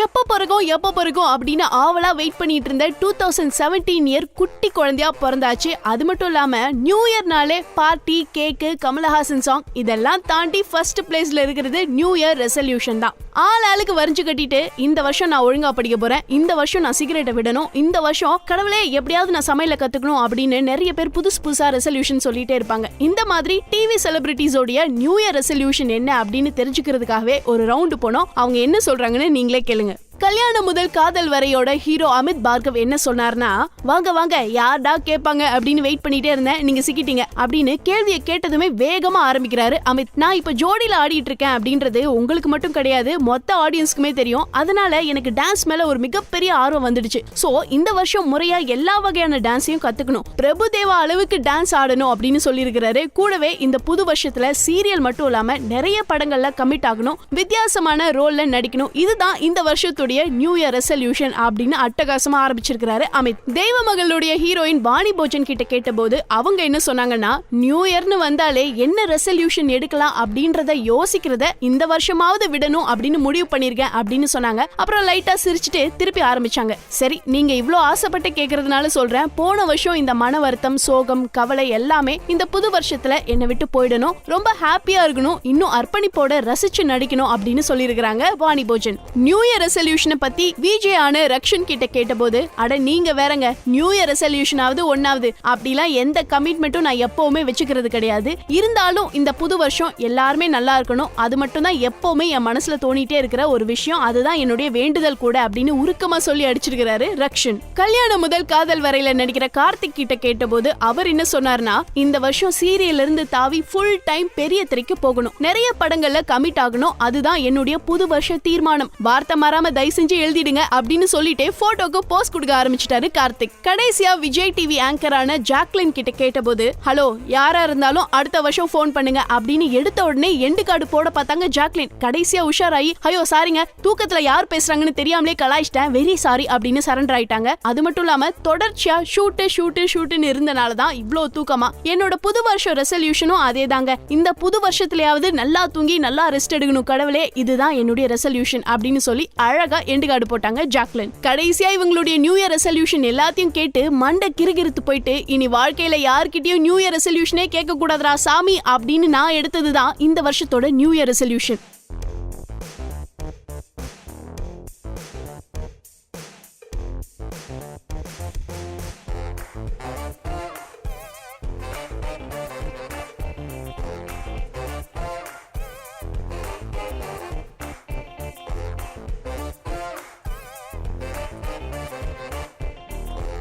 எப்ப பிறகும் எப்ப பிறகும் அப்படின்னு ஆவலா வெயிட் பண்ணிட்டு இருந்த டூ தௌசண்ட் செவன்டீன் இயர் குட்டி குழந்தையா பிறந்தாச்சு. அது மட்டும் இல்லாம நியூ இயர்னாலே பார்ட்டி கேக்கு கமலஹாசன் சாங் இதெல்லாம் தாண்டி ஃபர்ஸ்ட் பிளேஸ்ல இருக்கிறது நியூ இயர் ரெசல்யூஷன் தான். ஆள் ஆளுக்கு வரைஞ்சு கட்டிட்டு இந்த வருஷம் நான் ஒழுங்கா படிக்க போறேன் இந்த வருஷம் நான் சிகரெட்டை விடணும் இந்த வருஷம் கடவுளே எப்படியாவது நான் சமையல கத்துக்கணும் அப்படின்னு நிறைய பேர் புதுசு புதுசா ரெசல்யூஷன் சொல்லிட்டே இருப்பாங்க. இந்த மாதிரி டிவி செலிபிரிட்டிஸோடைய நியூ இயர் ரெசல்யூஷன் என்ன அப்படின்னு தெரிஞ்சுக்கிறதுக்காகவே ஒரு ரவுண்டு போனோம். அவங்க என்ன சொல்றாங்கன்னு நீங்களே கேளுங்க. கல்யாணம் முதல் காதல் வரையோட ஹீரோ அமித் பார்கவ் என்ன சொன்னார்னா வாங்க வாங்க யார்டா கேட்பாங்க? அப்படின்னு வெயிட் பண்ணிட்டே இருந்தேன். நீங்க சிக்கிட்டீங்க. அப்படின்னு கேள்வியை கேட்டதுமே வேகமா ஆரம்பிக்கிறாரு அமித். நான் இப்ப ஜோடியில ஆடிட்டு இருக்கேன் அப்படின்றது உங்களுக்கு மட்டும் கிடையாது மொத்த ஆடியன்ஸ்க்குமே தெரியும். அதனால எனக்கு டான்ஸ் மேல ஒரு மிகப்பெரிய ஆர்வம் வந்துடுச்சு. சோ இந்த வருஷம் முறையா எல்லா வகையான டான்ஸையும் கத்துக்கணும். பிரபு தேவா அளவுக்கு டான்ஸ் ஆடணும் அப்படின்னு சொல்லியிருக்கிறாரு. கூடவே இந்த புது வருஷத்துல சீரியல் மட்டும் இல்லாம நிறைய படங்கள்ல கமிட் ஆகணும். வித்தியாசமான ரோல்ல நடிக்கணும். இதுதான் இந்த வருஷத்துடைய நியூ இயர் ரெசல்யூஷன் அப்படின்னு அட்டகாசமா ஆரம்பிச்சிருக்கிறாரு அமித். தெய்வ மகளுடைய ஹீரோயின் வாணி போஜன் கிட்ட கேட்டபோது அவங்க என்ன சொன்னாங்கன்னா நியூ இயர்னு வந்தாலே என்ன ரெசல்யூஷன் எடுக்கலாம் அப்படின்றத யோசிக்கிறத இந்த வருஷமாவது விடணும் அப்படின்னு முடிவு பண்ணிருக்கேன் அப்படின்னு சொன்னாங்க. அப்புறம் லைட்டா சிரிச்சுட்டு திருப்பி ஆரம்பிச்சாங்க. சரி நீங்க இவ்வளவு ஆசைப்பட்டு கேக்குறதுனால சொல்றேன். போன வருஷம் இந்த மன வருத்தம் சோகம் கவலை எல்லாமே இந்த புது வருஷத்துல என்னை விட்டு போயிடணும். ரொம்ப ஹாப்பியா இருக்கணும். இன்னும் அர்ப்பணிப்போட ரசிச்சு நடிக்கணும் அப்படின்னு சொல்லியிருக்கிறாங்க Vani Bhojan. New year resolution பத்தி விஜே ஆன ரக்ஷன் கிட்ட கேட்டபோது அட நீங்க வேறங்க. நியூ இயர் ரெசல்யூஷனாவது ஒன்னாவது அப்படிலாம் எந்த கமிட்மெண்ட்டும் நான் எப்பவுமே வச்சுக்கிறது கிடையாது. இருந்தாலும் இந்த புது வருஷம் எல்லாருமே நல்லா இருக்கணும். அது மட்டும் தான் எப்பவுமே என் மனசுல தோணிட்டே இருக்கிற ஒரு விஷயம். அதுதான் என்னுடைய வேண்டுதல் கூட அப்படின்னு உருக்கமா சொல்லி அடிச்சிருக்கிறாரு ரக்ஷன். கல்யாணம் முதல் காதல் வரையில நடிக்கிற கார்த்திக் கிட்ட கேட்டபோது அவர் என்ன சொன்னார்னா இந்த வருஷம் சீரியல்ல இருந்து தாவி ஃபுல் டைம் பெரிய திரைக்கு போகணும். நிறைய படங்கள்ல கமிட் ஆகணும். அதுதான் என்னுடைய புது வருஷ தீர்மானம். வார்த்தை மாறாம தயவு செஞ்சு எழுதிடுங்க அப்படின்னு சொல்லிட்டே போட்டோக்கு போஸ்ட் கொடுக்க ஆரம்பிச்சிட்டாரு கார்த்திக். கடைசியா விஜய் டிவி ஆங்கரான ஜாக்லின் கிட்ட கேட்டபோது ஹலோ யாரா இருந்தாலும் அடுத்த வருஷம் ஃபோன் பண்ணுங்க அப்படின்னு எடுத்த உடனே எண்டு கார்டு போட பார்த்தாங்க ஜாக்லின். கடைசியா உஷாராயி ஐயோ சாரிங்க தூக்கத்துல யார் பேசுறாங்கன்னு தெரியாமலே கலாய்ச்சிட்டேன் வெரி சாரி அப்படின்னு சரண்டர் ஆயிட்டாங்க. அது மட்டும் இல்லாம தொடர்ச்சியா ஷூட்டு ஷூட்டு ஷூட்டுன்னு இருந்தனால தான் இவ்வளோ தூக்கமா. என்னோட புது வருஷம் ரெசல்யூஷனும் அதே தாங்க. இந்த புது வருஷத்துலயாவது நல்லா தூங்கி நல்லா ரெஸ்ட் எடுக்கணும் கடவுளே இதுதான் என்னுடைய ரெசல்யூஷன் அப்படின்னு சொல்லி அழகா எண்டு கார்டு போட்டாங்க ஜாக்லின். கடைசியா இவங்களுடைய நியூ இயர் ரெசல்யூஷன் எல்லாத்தையும் கேட்டு மண்டை கிறுகிறுத்து போயிட்டு இனி வாழ்க்கையில யார்கிட்டயும் நியூ இயர் ரெசல்யூஷனே கேட்க கூடாதுரா சாமி அப்படின்னு நான் எடுத்ததுதான் இந்த வருஷத்தோட நியூ இயர் ரெசல்யூஷன்